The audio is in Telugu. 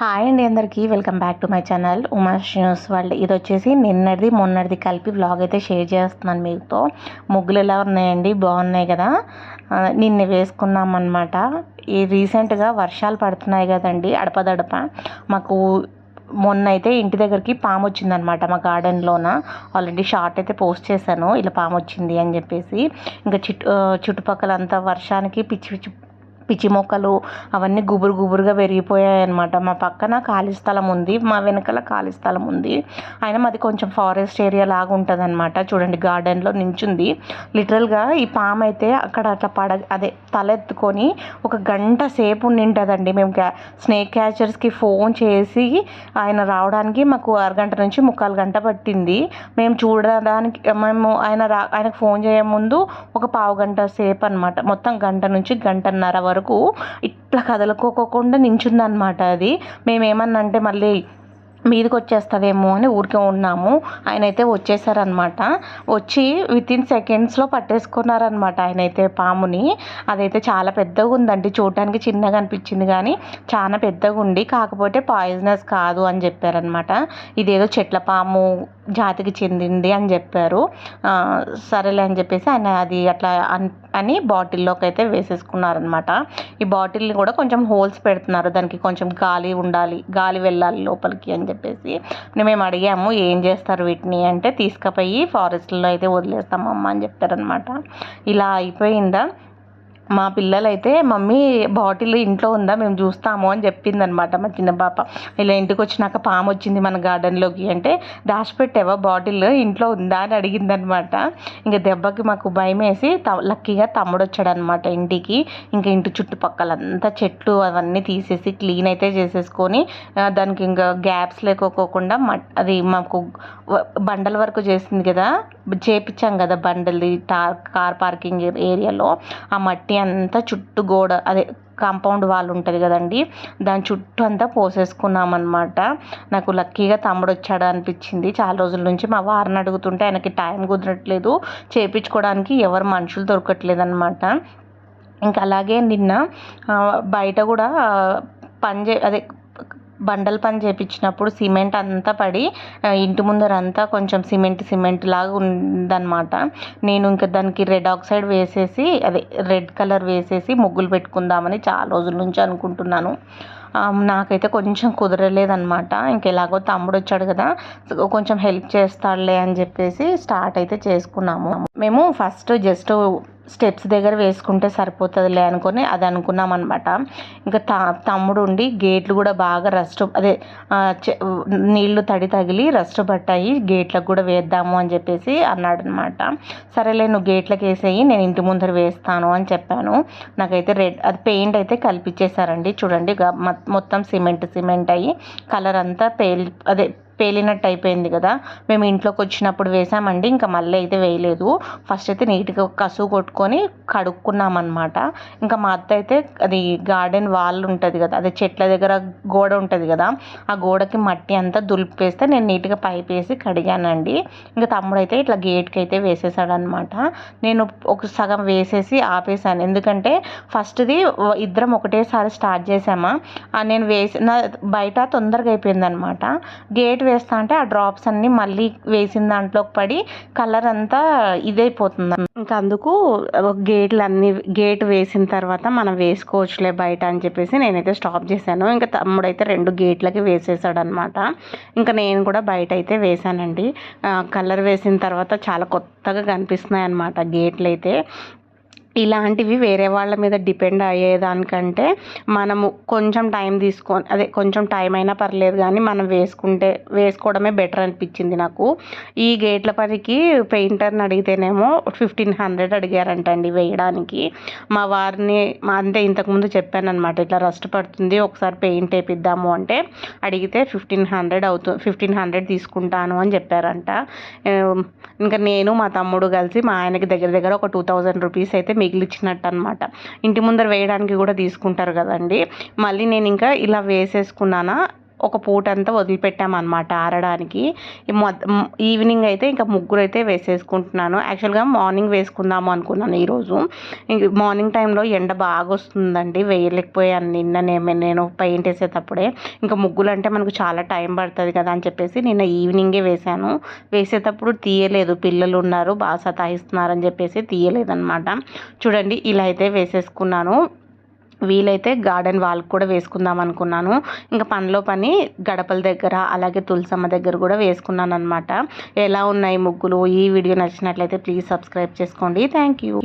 హాయ్ అండి అందరికీ. Welcome back to my channel Umash news world. ఇది వచ్చేసి నిన్నటిది మొన్నటిది కలిపి వ్లాగ్ అయితే షేర్ చేస్తున్నాను మీతో. ముగ్గులు ఎలా ఉన్నాయండి? బాగున్నాయి కదా? నిన్న వేసుకున్నామన్నమాట. ఈ రీసెంట్గా వర్షాలు పడుతున్నాయి కదండి అడపదడప. మాకు మొన్న అయితే ఇంటి దగ్గరికి పాము వచ్చిందనమాట మా గార్డెన్లోన. ఆల్రెడీ షార్ట్ అయితే పోస్ట్ చేశాను ఇలా పాము వచ్చింది అని చెప్పేసి. ఇంకా చుట్టు చుట్టుపక్కల అంతా వర్షానికి పిచ్చి పిచ్చి పిచ్చి మొక్కలు అవన్నీ గుబురు గుబురుగా పెరిగిపోయాయి అనమాట మా పక్కన ఖాళీ స్థలం ఉంది. మా వెనకాల ఖాళీ స్థలం ఉంది. అయినా మాది కొంచెం ఫారెస్ట్ ఏరియా లాగా ఉంటుంది అనమాట చూడండి గార్డెన్లో నించుంది. లిటరల్గా ఈ పాము అయితే అక్కడ అట్లా పడ అదే తలెత్తుకొని ఒక గంట సేపు ఉండింటుందండి. మేము క్యా స్నేక్ క్యాచర్స్కి ఫోన్ చేసి ఆయన రావడానికి మాకు అరగంట నుంచి ముక్కాలు గంట పట్టింది. మేము చూడడానికి మేము ఆయన రా ఆయనకు ఫోన్ చేయముందు ఒక పావు గంట సేపు అనమాట మొత్తం గంట నుంచి గంటన్నర వరకు వరకు ఇట్లా కదలుకోకుండా నించుందనమాట అది. మేమేమన్నా అంటే మళ్ళీ మీదకి వచ్చేస్తావేమో అని ఊరికే ఉన్నాము. ఆయన అయితే వచ్చేసారనమాట వచ్చి విత్ ఇన్ సెకండ్స్లో పట్టేసుకున్నారనమాట ఆయన అయితే పాముని. అదైతే చాలా పెద్దగా ఉందండి చూడటానికి చిన్నగా అనిపించింది కానీ చాలా పెద్దగా ఉంది కాకపోతే పాయిజనస్ కాదు అని చెప్పారనమాట ఇదేదో చెట్ల పాము జాతికి చెందింది అని చెప్పారు. సరేలే అని చెప్పేసి ఆయన అది అట్లా అని బాటిల్లోకి అయితే వేసేసుకున్నారనమాట ఈ బాటిల్ని కూడా కొంచెం హోల్స్ పెడుతున్నారు. దానికి కొంచెం గాలి ఉండాలి గాలి వెళ్ళాలి లోపలికి అని చెప్పేసి. మేము అడిగాము ఏం చేస్తారు వీటిని? అంటే తీసుకుపోయి ఫారెస్ట్లో అయితే వదిలేస్తామమ్మ అని చెప్పారనమాట ఇలా అయిపోయిందా? మా పిల్లలైతే మమ్మీ బాటిల్ ఇంట్లో ఉందా? మేము చూస్తాము అని చెప్పిందనమాట మా చిన్న పాప. ఇలా ఇంటికి వచ్చినాక పాము వచ్చింది మన గార్డెన్లోకి అంటే దాచిపెట్టావా బాటిల్ ఇంట్లో ఉందా? అని అడిగిందనమాట. ఇంకా దెబ్బకి మాకు భయం వేసి త లక్కీగా తమ్ముడు వచ్చాడనమాట ఇంటికి. ఇంకా ఇంటి చుట్టుపక్కలంతా చెట్లు అవన్నీ తీసేసి క్లీన్ అయితే చేసేసుకొని దానికి ఇంకా గ్యాప్స్ లేకోకుండా మ అది మాకు బండల వరకు చేసింది కదా? చేపించాం కదా బండల్ది టార్ కార్ పార్కింగ్ ఏరియాలో. ఆ మట్టి అంతా చుట్టూ గోడ అదే కాంపౌండ్ వాల్ ఉంటుంది కదండి దాని చుట్టూ అంతా పోసేసుకున్నాం అనమాట నాకు లక్కీగా తమ్ముడు వచ్చాడు అనిపించింది. చాలా రోజుల నుంచి మా వారిని అడుగుతుంటే ఆయనకి టైం కుదరట్లేదు. చేపించుకోవడానికి ఎవరు మనుషులు దొరకట్లేదు అనమాట ఇంకా అలాగే నిన్న బయట కూడా పనిచే పని చే అదే బండల పని చేపించినప్పుడు సిమెంట్ అంతా పడి ఇంటి ముందర అంతా కొంచెం సిమెంట్ సిమెంట్ లాగా ఉందన్నమాట. నేను ఇంకా దానికి రెడ్ ఆక్సైడ్ వేసేసి అదే రెడ్ కలర్ వేసేసి ముగ్గులు పెట్టుకుందామని చాలా రోజుల నుంచి అనుకుంటున్నాను. నాకైతే కొంచెం కుదరలేదన్నమాట. ఇంకెలాగో తమ్ముడు వచ్చాడు కదా కొంచెం హెల్ప్ చేస్తాడులే అని చెప్పేసి స్టార్ట్ అయితే చేసుకున్నాము. మేము ఫస్ట్ జస్ట్ స్టెప్స్ దగ్గర వేసుకుంటే సరిపోతుందిలే అనుకొని అది అనుకున్నాం అనమాట ఇంకా త తమ్ముడు ఉండి గేట్లు కూడా బాగా రస్ట్ అదే చె- నీళ్ళు తడి తగిలి రస్ట్ పట్టాయి గేట్లకు కూడా వేద్దాము అని చెప్పేసి అన్నాడు అనమాట సరేలే నువ్వు గేట్లకు వేసేయి నేను ఇంటి ముందర వేస్తాను అని చెప్పాను. నాకైతే రెడ్ అది పెయింట్ అయితే కల్పించేశారండి చూడండి మొత్తం సిమెంట్ సిమెంట్ అయ్యి కలర్ అంతా పేల్ అదే పేలినట్టు అయిపోయింది కదా. మేము ఇంట్లోకి వచ్చినప్పుడు వేసామండి. ఇంకా మళ్ళీ అయితే వేయలేదు. ఫస్ట్ అయితే నీట్గా కసువు కొట్టుకొని కడుక్కున్నాం అనమాట ఇంకా మా అత్త అయితే అది గార్డెన్ వాల్ ఉంటుంది కదా అదే చెట్ల దగ్గర గోడ ఉంటుంది కదా ఆ గోడకి మట్టి అంతా దులిపేస్తే నేను నీట్గా పైప్ వేసి కడిగానండి. ఇంకా తమ్ముడు అయితే ఇట్లా గేట్కి అయితే వేసేసాడనమాట నేను ఒక సగం వేసేసి ఆపేసాను ఎందుకంటే ఫస్ట్ది ఇద్దరం ఒకటేసారి స్టార్ట్ చేసామా. నేను వేసిన బయట తొందరగా అయిపోయింది అనమాట గేట్ వేస్తా అంటే ఆ డ్రాప్స్ అన్నీ మళ్ళీ వేసిన దాంట్లోకి పడి కలర్ అంతా ఇదైపోతుంది ఇంకా అందుకు గేట్లు అన్ని గేట్ వేసిన తర్వాత మనం వేసుకోవచ్చులే బయట అని చెప్పేసి నేనైతే స్టాప్ చేశాను. ఇంకా తమ్ముడైతే రెండు గేట్లకి వేసేసాడు అనమాట ఇంకా నేను కూడా బయట అయితే వేసానండి కలర్ వేసిన తర్వాత చాలా కొత్తగా కనిపిస్తున్నాయి అనమాట గేట్లు అయితే ఇలాంటివి వేరే వాళ్ళ మీద డిపెండ్ అయ్యేదానికంటే మనము కొంచెం టైం తీసుకొని అదే కొంచెం టైం అయినా పర్లేదు కానీ మనం వేసుకుంటే వేసుకోవడమే బెటర్ అనిపించింది నాకు. ఈ గేట్ల పనికి పెయింటర్ని అడిగితేనేమో ఫిఫ్టీన్ హండ్రెడ్ అడిగారంటండి వేయడానికి. మా వారిని మా అంటే ఇంతకుముందు చెప్పాను అనమాట ఇట్లా రస్ట్ పడుతుంది ఒకసారి పెయింట్ వేపిద్దాము అంటే అడిగితే ఫిఫ్టీన్ హండ్రెడ్ అవుతుంది ఫిఫ్టీన్ హండ్రెడ్ తీసుకుంటాను అని చెప్పారంట. ఇంకా నేను మా తమ్ముడు కలిసి మా ఆయనకి దగ్గర దగ్గర ఒక టూ థౌజండ్ రూపీస్ అయితే మిగిలిచ్చినట్టు అనమాట ఇంటి ముందర వేయడానికి కూడా తీసుకుంటారు కదండి. మళ్ళీ నేను ఇంకా ఇలా వేసేసుకున్నానా ఒక పూట అంతా వదిలిపెట్టామన్నమాట ఆరడానికి. మొ- ఈవినింగ్ అయితే ఇంకా ముగ్గురు అయితే వేసేసుకుంటున్నాను. యాక్చువల్గా మార్నింగ్ వేసుకుందాము అనుకున్నాను ఈరోజు. ఇంక మార్నింగ్ టైంలో ఎండ బాగా వస్తుందండి వేయలేకపోయాను నిన్న నేను నేను పెయింట్ వేసేటప్పుడే. ఇంకా ముగ్గులు అంటే మనకు చాలా టైం పడుతుంది కదా అని చెప్పేసి నిన్న ఈవినింగే వేశాను. వేసేటప్పుడు తీయలేదు. పిల్లలు ఉన్నారు బాగా సతాయిస్తున్నారని చెప్పేసి తీయలేదన్నమాట. చూడండి ఇలా అయితే వేసేసుకున్నాను. వీలైతే గార్డెన్ వాల్ కూడా వేసుకుందాం అనుకున్నాను. ఇంకా పనిలో పని గడపల దగ్గర అలాగే తులసమ్మ దగ్గర కూడా వేసుకున్నాను అనమాట ఎలా ఉన్నాయి ముగ్గులు? ఈ వీడియో నచ్చినట్లయితే ప్లీజ్ సబ్స్క్రైబ్ చేసుకోండి. Thank you